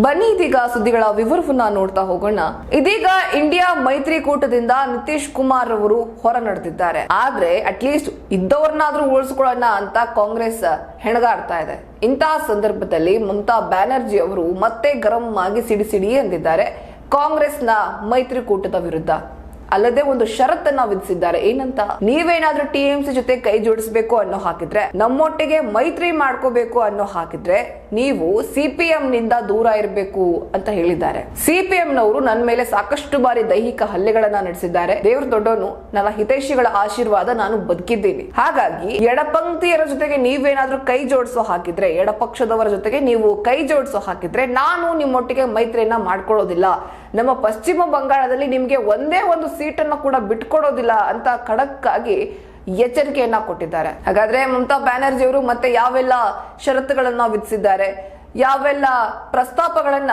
ಬನ್ನಿ ಇದೀಗ ಸುದ್ದಿಗಳ ವಿವರವನ್ನ ನೋಡ್ತಾ ಹೋಗೋಣ. ಇದೀಗ ಇಂಡಿಯಾ ಮೈತ್ರಿಕೂಟದಿಂದ ನಿತೀಶ್ ಕುಮಾರ್ ಅವರು ಹೊರ ನಡೆದಿದ್ದಾರೆ. ಆದ್ರೆ ಅಟ್ಲೀಸ್ಟ್ ಇದ್ದವ್ರನ್ನಾದ್ರೂ ಉಳಿಸ್ಕೊಳ್ಳೋಣ ಅಂತ ಕಾಂಗ್ರೆಸ್ ಹೆಣಗಾಡ್ತಾ ಇದೆ. ಇಂತಹ ಸಂದರ್ಭದಲ್ಲಿ ಮಮತಾ ಬ್ಯಾನರ್ಜಿ ಅವರು ಮತ್ತೆ ಗರಂ ಆಗಿ ಸಿಡಿ ಸಿಡಿ ಎಂದಿದ್ದಾರೆ ಕಾಂಗ್ರೆಸ್ನ ಮೈತ್ರಿಕೂಟದ ವಿರುದ್ಧ. ಅಲ್ಲದೆ ಒಂದು ಷರತ್ತನ್ನ ವಿಧಿಸಿದ್ದಾರೆ. ಏನಂತ? ನೀವೇನಾದ್ರೂ ಟಿಎಂಸಿ ಜೊತೆ ಕೈ ಜೋಡಿಸಬೇಕು ಅನ್ನೋ ಹಾಕಿದ್ರೆ, ನಮ್ಮೊಟ್ಟಿಗೆ ಮೈತ್ರಿ ಮಾಡ್ಕೋಬೇಕು ಅನ್ನೋ ಹಾಕಿದ್ರೆ, ನೀವು ಸಿಪಿಎಂ ನಿಂದ ದೂರ ಇರಬೇಕು ಅಂತ ಹೇಳಿದ್ದಾರೆ. ಸಿಪಿಎಂ ನವರು ನನ್ನ ಮೇಲೆ ಸಾಕಷ್ಟು ಬಾರಿ ದೈಹಿಕ ಹಲ್ಲೆಗಳನ್ನ ನಡೆಸಿದ್ದಾರೆ. ದೇವ್ರ ದೊಡ್ಡವನು ನನ್ನ ಹಿತೈಷಿಗಳ ಆಶೀರ್ವಾದ ನಾನು ಬದುಕಿದ್ದೀನಿ. ಹಾಗಾಗಿ, ಎಡಪಂಕ್ತಿಯರ ಜೊತೆಗೆ ನೀವೇನಾದ್ರೂ ಕೈ ಜೋಡಿಸೋ ಹಾಕಿದ್ರೆ, ಎಡಪಕ್ಷದವರ ಜೊತೆಗೆ ನೀವು ಕೈ ಜೋಡಿಸೋ ಹಾಕಿದ್ರೆ, ನಾನು ನಿಮ್ಮೊಟ್ಟಿಗೆ ಮೈತ್ರಿಯನ್ನ ಮಾಡ್ಕೊಳ್ಳೋದಿಲ್ಲ. ನಮ್ಮ ಪಶ್ಚಿಮ ಬಂಗಾಳದಲ್ಲಿ ನಿಮಗೆ ಒಂದೇ ಒಂದು ಸೀಟನ್ನು ಕೂಡ ಬಿಟ್ಕೊಡೋದಿಲ್ಲ ಅಂತ ಖಡಕ್ ಆಗಿ ಎಚ್ಚರಿಕೆಯನ್ನ ಕೊಟ್ಟಿದ್ದಾರೆ. ಹಾಗಾದ್ರೆ ಮಮತಾ ಬ್ಯಾನರ್ಜಿ ಅವರು ಮತ್ತೆ ಯಾವೆಲ್ಲ ಷರತ್ತುಗಳನ್ನ ವಿಧಿಸಿದ್ದಾರೆ? ಯಾವೆಲ್ಲ ಪ್ರಸ್ತಾಪಗಳನ್ನ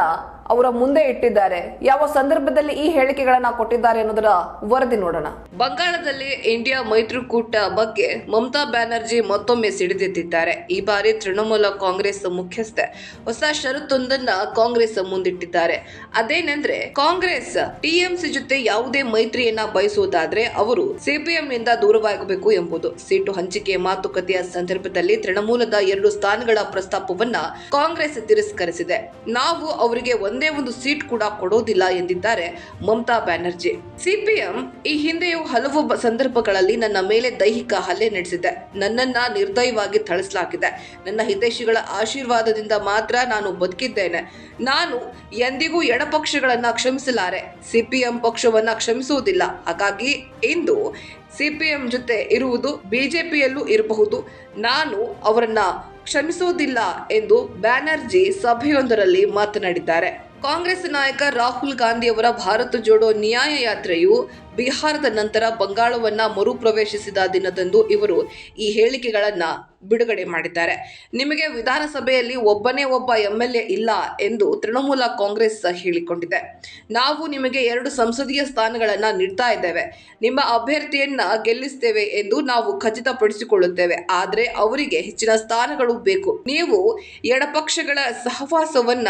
ಅವರ ಮುಂದೆ ಇಟ್ಟಿದ್ದಾರೆ. ಯಾವ ಸಂದರ್ಭದಲ್ಲಿ ಈ ಹೇಳಿಕೆಗಳನ್ನ ಕೊಟ್ಟಿದ್ದಾರೆ ಅನ್ನೋದರ ವರದಿ ನೋಡೋಣ. ಬಂಗಾಳದಲ್ಲಿ ಇಂಡಿಯಾ ಮೈತ್ರಿಕೂಟ ಬಗ್ಗೆ ಮಮತಾ ಬ್ಯಾನರ್ಜಿ ಮತ್ತೊಮ್ಮೆ ಸಿಡಿದೆದ್ದಿದ್ದಾರೆ ಈ ಬಾರಿ ತೃಣಮೂಲ ಕಾಂಗ್ರೆಸ್ ಮುಖ್ಯಸ್ಥೆ ಹೊಸ ಷರತ್ತೊಂದನ್ನ ಕಾಂಗ್ರೆಸ್ ಮುಂದಿಟ್ಟಿದ್ದಾರೆ. ಅದೇನೆಂದ್ರೆ, ಕಾಂಗ್ರೆಸ್ ಟಿಎಂಸಿ ಜೊತೆ ಯಾವುದೇ ಮೈತ್ರಿಯನ್ನ ಬಯಸುವುದಾದ್ರೆ ಅವರು ಸಿಪಿಎಂ ನಿಂದ ದೂರವಾಗಬೇಕು ಎಂಬುದು. ಸೀಟು ಹಂಚಿಕೆ ಮಾತುಕತೆಯ ಸಂದರ್ಭದಲ್ಲಿ ತೃಣಮೂಲದ ಎರಡು ಸ್ಥಾನಗಳ ಪ್ರಸ್ತಾಪವನ್ನ ಕಾಂಗ್ರೆಸ್ ತಿರಸ್ಕರಿಸಿದೆ. ನಾವು ಅವರಿಗೆ ಒಂದೇ ಒಂದು ಸೀಟ್ ಕೂಡ ಕೊಡೋದಿಲ್ಲ ಎಂದಿದ್ದಾರೆ ಮಮತಾ ಬ್ಯಾನರ್ಜಿ. ಸಿಪಿಎಂ ಈ ಹಿಂದೆಯೂ ಹಲವು ಸಂದರ್ಭಗಳಲ್ಲಿ ನನ್ನ ಮೇಲೆ ದೈಹಿಕ ಹಲ್ಲೆ ನಡೆಸಿದೆ. ನನ್ನನ್ನ ನಿರ್ದಯವಾಗಿ ಥಳಿಸಲಾಗಿದೆ ನನ್ನ ಹಿತೈಷಿಗಳ ಆಶೀರ್ವಾದದಿಂದ ಮಾತ್ರ ನಾನು ಬದುಕಿದ್ದೇನೆ. ನಾನು ಎಂದಿಗೂ ಎಡಪಕ್ಷಗಳನ್ನ ಕ್ಷಮಿಸಲಾರೆ. ಸಿಪಿಎಂ ಪಕ್ಷವನ್ನ ಕ್ಷಮಿಸುವುದಿಲ್ಲ. ಹಾಗಾಗಿ ಇಂದು ಸಿಪಿಎಂ ಜೊತೆ ಇರುವುದು ಬಿಜೆಪಿಯಲ್ಲೂ ಇರಬಹುದು. ನಾನು ಅವರನ್ನ ಕ್ಷಮಿಸುವುದಿಲ್ಲ ಎಂದು ಬ್ಯಾನರ್ಜಿ ಸಭೆಯೊಂದರಲ್ಲಿ ಮಾತನಾಡಿದ್ದಾರೆ. ಕಾಂಗ್ರೆಸ್ ನಾಯಕ ರಾಹುಲ್ ಗಾಂಧಿ ಅವರ ಭಾರತ ಜೋಡೋ ನ್ಯಾಯ ಯಾತ್ರೆಯು ಬಿಹಾರದ ನಂತರ ಬಂಗಾಳವನ್ನ ಮರುಪ್ರವೇಶಿಸಿದ ದಿನದಂದು ಇವರು ಈ ಹೇಳಿಕೆಗಳನ್ನ ಬಿಡುಗಡೆ ಮಾಡಿದ್ದಾರೆ. ನಿಮಗೆ ವಿಧಾನಸಭೆಯಲ್ಲಿ ಒಬ್ಬನೇ ಒಬ್ಬ ಎಂಎಲ್ಎ ಇಲ್ಲ ಎಂದು ತೃಣಮೂಲ ಕಾಂಗ್ರೆಸ್ ಹೇಳಿಕೊಂಡಿದೆ. ನಾವು ನಿಮಗೆ ಎರಡು ಸಂಸದೀಯ ಸ್ಥಾನಗಳನ್ನು ನೀಡ್ತಾ ಇದ್ದೇವೆ. ನಿಮ್ಮ ಅಭ್ಯರ್ಥಿಯನ್ನ ಗೆಲ್ಲಿಸ್ತೇವೆ ಎಂದು ನಾವು ಖಚಿತಪಡಿಸಿಕೊಳ್ಳುತ್ತೇವೆ. ಆದರೆ ಅವರಿಗೆ ಹೆಚ್ಚಿನ ಸ್ಥಾನಗಳು ಬೇಕು. ನೀವು ಎಡಪಕ್ಷಗಳ ಸಹವಾಸವನ್ನ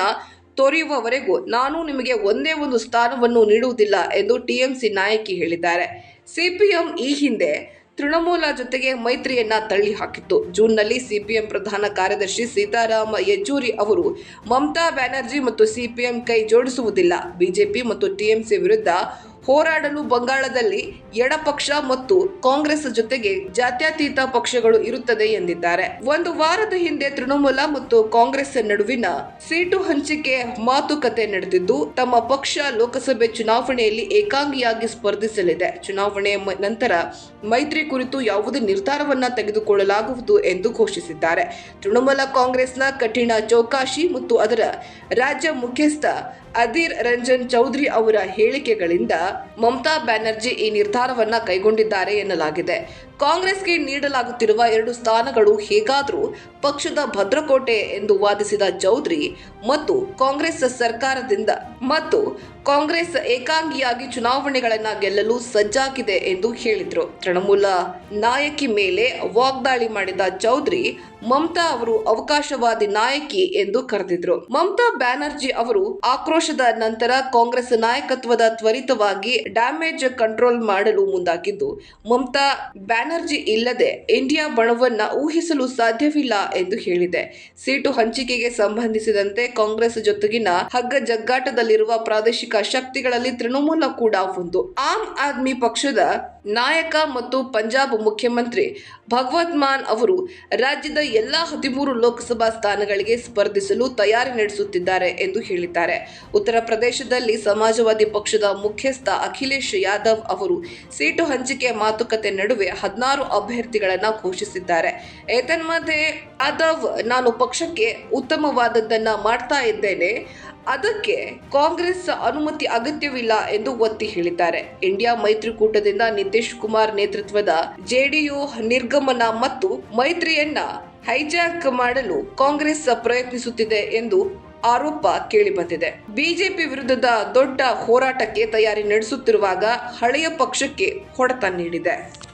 ತೊರೆಯುವವರೆಗೂ ನಾನು ನಿಮಗೆ ಒಂದೇ ಒಂದು ಸ್ಥಾನವನ್ನು ನೀಡುವುದಿಲ್ಲ ಎಂದು ಟಿಎಂಸಿ ನಾಯಕಿ ಹೇಳಿದ್ದಾರೆ. ಸಿಪಿಎಂ ಈ ಹಿಂದೆ ತೃಣಮೂಲ ಜೊತೆಗೆ ಮೈತ್ರಿಯನ್ನ ತಳ್ಳಿ ಹಾಕಿತ್ತು ಜೂನ್ನಲ್ಲಿ ಸಿಪಿಎಂ ಪ್ರಧಾನ ಕಾರ್ಯದರ್ಶಿ ಸೀತಾರಾಮ ಯೆಚೂರಿ ಅವರು ಮಮತಾ ಬ್ಯಾನರ್ಜಿ ಮತ್ತು ಸಿಪಿಎಂ ಕೈ ಜೋಡಿಸುವುದಿಲ್ಲ. ಬಿಜೆಪಿ ಮತ್ತು ಟಿಎಂಸಿ ವಿರುದ್ಧ ಹೋರಾಡಲು ಬಂಗಾಳದಲ್ಲಿ ಎಡಪಕ್ಷ ಮತ್ತು ಕಾಂಗ್ರೆಸ್ ಜೊತೆಗೆ ಜಾತ್ಯತೀತ ಪಕ್ಷಗಳು ಇರುತ್ತದೆ ಎಂದಿದ್ದಾರೆ. ಒಂದು ವಾರದ ಹಿಂದೆ ತೃಣಮೂಲ ಮತ್ತು ಕಾಂಗ್ರೆಸ್ ನಡುವಿನ ಸೀಟು ಹಂಚಿಕೆ ಮಾತುಕತೆ ನಡೆದಿದ್ದು, ತಮ್ಮ ಪಕ್ಷ ಲೋಕಸಭೆ ಚುನಾವಣೆಯಲ್ಲಿ ಏಕಾಂಗಿಯಾಗಿ ಸ್ಪರ್ಧಿಸಲಿದೆ. ಚುನಾವಣೆ ನಂತರ ಮೈತ್ರಿ ಕುರಿತು ಯಾವುದೇ ನಿರ್ಧಾರವನ್ನ ತೆಗೆದುಕೊಳ್ಳಲಾಗುವುದು ಎಂದು ಘೋಷಿಸಿದ್ದಾರೆ. ತೃಣಮೂಲ ಕಾಂಗ್ರೆಸ್ನ ಕಠಿಣ ಚೌಕಾಶಿ ಮತ್ತು ಅದರ ರಾಜ್ಯ ಮುಖ್ಯಸ್ಥ ಅಧೀರ್ ರಂಜನ್ ಚೌಧರಿ ಅವರ ಹೇಳಿಕೆಗಳಿಂದ ಮಮತಾ ಬ್ಯಾನರ್ಜಿ ಈ ನಿರ್ಧಾರವನ್ನ ಕೈಗೊಂಡಿದ್ದಾರೆ ಎನ್ನಲಾಗಿದೆ. ಕಾಂಗ್ರೆಸ್ಗೆ ನೀಡಲಾಗುತ್ತಿರುವ ಎರಡು ಸ್ಥಾನಗಳು ಹೇಗಾದರೂ ಪಕ್ಷದ ಭದ್ರಕೋಟೆ ಎಂದು ವಾದಿಸಿದ ಚೌಧರಿ ಮತ್ತು ಕಾಂಗ್ರೆಸ್ ಸರ್ಕಾರದಿಂದ ಮತ್ತು ಕಾಂಗ್ರೆಸ್ ಏಕಾಂಗಿಯಾಗಿ ಚುನಾವಣೆಗಳನ್ನ ಗೆಲ್ಲಲು ಸಜ್ಜಾಗಿದೆ ಎಂದು ಹೇಳಿದ್ರು. ತೃಣಮೂಲ ನಾಯಕಿ ಮೇಲೆ ವಾಗ್ದಾಳಿ ಮಾಡಿದ ಚೌಧರಿ ಮಮತಾ ಅವರು ಅವಕಾಶವಾದಿ ನಾಯಕಿ ಎಂದು ಕರೆದಿದ್ರು. ಮಮತಾ ಬ್ಯಾನರ್ಜಿ ಅವರು ಆಕ್ರೋಶದ ನಂತರ ಕಾಂಗ್ರೆಸ್ ನಾಯಕತ್ವದ ತ್ವರಿತವಾಗಿ ಡ್ಯಾಮೇಜ್ ಕಂಟ್ರೋಲ್ ಮಾಡಲು ಮುಂದಾಗಿದ್ದು, ಮಮತಾ ಬ್ಯಾನರ್ಜಿ ಇಲ್ಲದೆ ಇಂಡಿಯಾ ಬಣವನ್ನ ಊಹಿಸಲು ಸಾಧ್ಯವಿಲ್ಲ ಎಂದು ಹೇಳಿದೆ. ಸೀಟು ಹಂಚಿಕೆಗೆ ಸಂಬಂಧಿಸಿದಂತೆ ಕಾಂಗ್ರೆಸ್ ಜೊತೆಗಿನ ಹಗ್ಗ ಜಗ್ಗಾಟದಲ್ಲಿರುವ ಪ್ರಾದೇಶಿಕ ಶಕ್ತಿಗಳಲ್ಲಿ ತೃಣಮೂಲ ಕೂಡ ಒಂದು. ಆಮ್ ಆದ್ಮಿ ಪಕ್ಷದ ನಾಯಕ ಮತ್ತು ಪಂಜಾಬ್ ಮುಖ್ಯಮಂತ್ರಿ ಭಗವತ್ ಮಾನ್ ಅವರು ರಾಜ್ಯದ ಎಲ್ಲ ಹದಿಮೂರು ಲೋಕಸಭಾ ಸ್ಥಾನಗಳಿಗೆ ಸ್ಪರ್ಧಿಸಲು ತಯಾರಿ ನಡೆಸುತ್ತಿದ್ದಾರೆ ಎಂದು ಹೇಳಿದ್ದಾರೆ. ಉತ್ತರ ಪ್ರದೇಶದಲ್ಲಿ ಸಮಾಜವಾದಿ ಪಕ್ಷದ ಮುಖ್ಯಸ್ಥ ಅಖಿಲೇಶ್ ಯಾದವ್ ಅವರು ಸೀಟು ಹಂಚಿಕೆ ಮಾತುಕತೆ ನಡುವೆ ಹದಿನಾರು ಅಭ್ಯರ್ಥಿಗಳನ್ನು ಘೋಷಿಸಿದ್ದಾರೆ. ಏತನ್ಮಧ್ಯೆ ಯಾದವ್, ನಾನು ಪಕ್ಷಕ್ಕೆ ಉತ್ತಮವಾದದ್ದನ್ನು ಮಾಡ್ತಾ ಇದ್ದೇನೆ. ಅದಕ್ಕೆ ಕಾಂಗ್ರೆಸ್ ಅನುಮತಿ ಅಗತ್ಯವಿಲ್ಲ ಎಂದು ಒತ್ತಿ ಹೇಳಿದ್ದಾರೆ. ಇಂಡಿಯಾ ಮೈತ್ರಿಕೂಟದಿಂದ ನಿತೀಶ್ ಕುಮಾರ್ ನೇತೃತ್ವದ ಜೆಡಿಯು ನಿರ್ಗಮನ ಮತ್ತು ಮೈತ್ರಿಯನ್ನ ಹೈಜಾಕ್ ಮಾಡಲು ಕಾಂಗ್ರೆಸ್ ಪ್ರಯತ್ನಿಸುತ್ತಿದೆ ಎಂದು ಆರೋಪ ಕೇಳಿಬಂದಿದೆ. ಬಿಜೆಪಿ ವಿರುದ್ಧದ ದೊಡ್ಡ ಹೋರಾಟಕ್ಕೆ ತಯಾರಿ ನಡೆಸುತ್ತಿರುವಾಗ ಹಳೆಯ ಪಕ್ಷಕ್ಕೆ ಹೊಡೆತ ನೀಡಿದೆ.